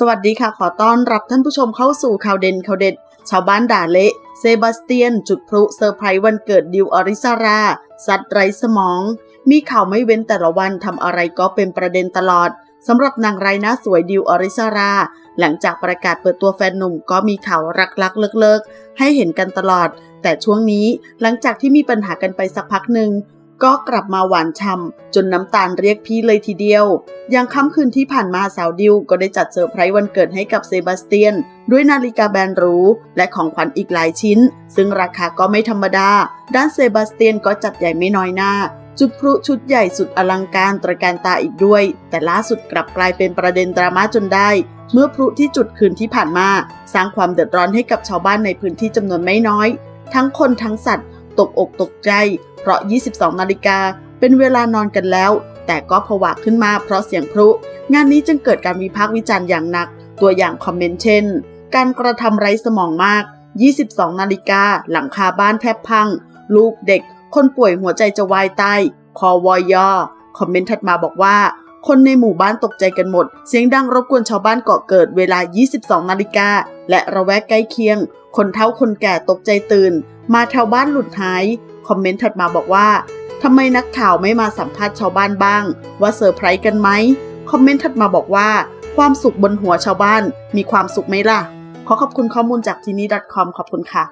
สวัสดีค่ะ ขอต้อนรับท่านผู้ชมเข้าสู่ข่าวเด่นข่าวเด็ด ชาวบ้านด่าเละ เซบาสเตียน จุดพลุเซอร์ไพรส์วันเกิดดิวอริซาราสัตว์ไร้สมอง มีข่าวไม่เว้นแต่ละวันทำอะไรก็เป็นประเด็นตลอดสำหรับนางไรหน้าสวยดิวอริซารา หลังจากประกาศเปิดตัวแฟนหนุ่มก็มีข่าวรักๆเลิกๆให้เห็นกันตลอด แต่ช่วงนี้หลังจากที่มีปัญหากันไปสักพักหนึ่ง ก็กลับมาหวานช่ำจนน้ำตาลเรียกพี่เลยทีเดียว อยังค่ำคืนที่ผ่านมาสาวดิวก็ได้จัดเซอร์ไพรส์วันเกิดให้กับเซบาสเตียน ด้วยนาฬิกาแบรนด์หรูและของขวัญอีกหลายชิ้น ซึ่งราคาก็ไม่ธรรมดา ด้านเซบาสเตียนก็จัดใหญ่ไม่น้อยหน้า จุดพลุชุดใหญ่สุดอลังการตระการตาอีกด้วย แต่ล่าสุดกลับกลายเป็นประเด็นดราม่าจนได้ เมื่อพลุที่จุดคืนที่ผ่านมา สร้างความเดือดร้อนให้กับชาวบ้านในพื้นที่จำนวนไม่น้อย ทั้งคนทั้งสัตว์ ตกอกตกใจ ราะ 22 นาฬิกาเป็นเวลานอนกันแล้ว แต่ก็ผวาขึ้นมาเพราะเสียงพลุ งานนี้จึงเกิดการวิพากษ์วิจารณ์อย่างหนัก ตัวอย่างคอมเมนต์เช่น การกระทำไร้สมองมาก 22 นาฬิกาหลังคาบ้านแทบพัง ลูกเด็ก คนป่วยหัวใจจะวายตายคอวอยอคอมเมนต์ถัดมาบอกว่า คนในหมู่บ้านตกใจกันหมด เสียงดังรบกวนชาวบ้านเกาะเกิดเวลา 22 นาฬิกาและระแวกใกล้เคียง คนเฒ่าคนแก่ตกใจตื่น มาแถวบ้านหลุดหาย คอมเมนต์ถัดมาบอกว่าทำไมนักข่าวไม่มาสัมภาษณ์ชาวบ้านบ้าง ว่าเซอร์ไพรส์กันไหมคอมเมนต์ถัดมาบอกว่า ความสุขบนหัวชาวบ้านมีความสุขไหมล่ะ ขอขอบคุณข้อมูลจากทีนี้ .com ขอบคุณค่ะ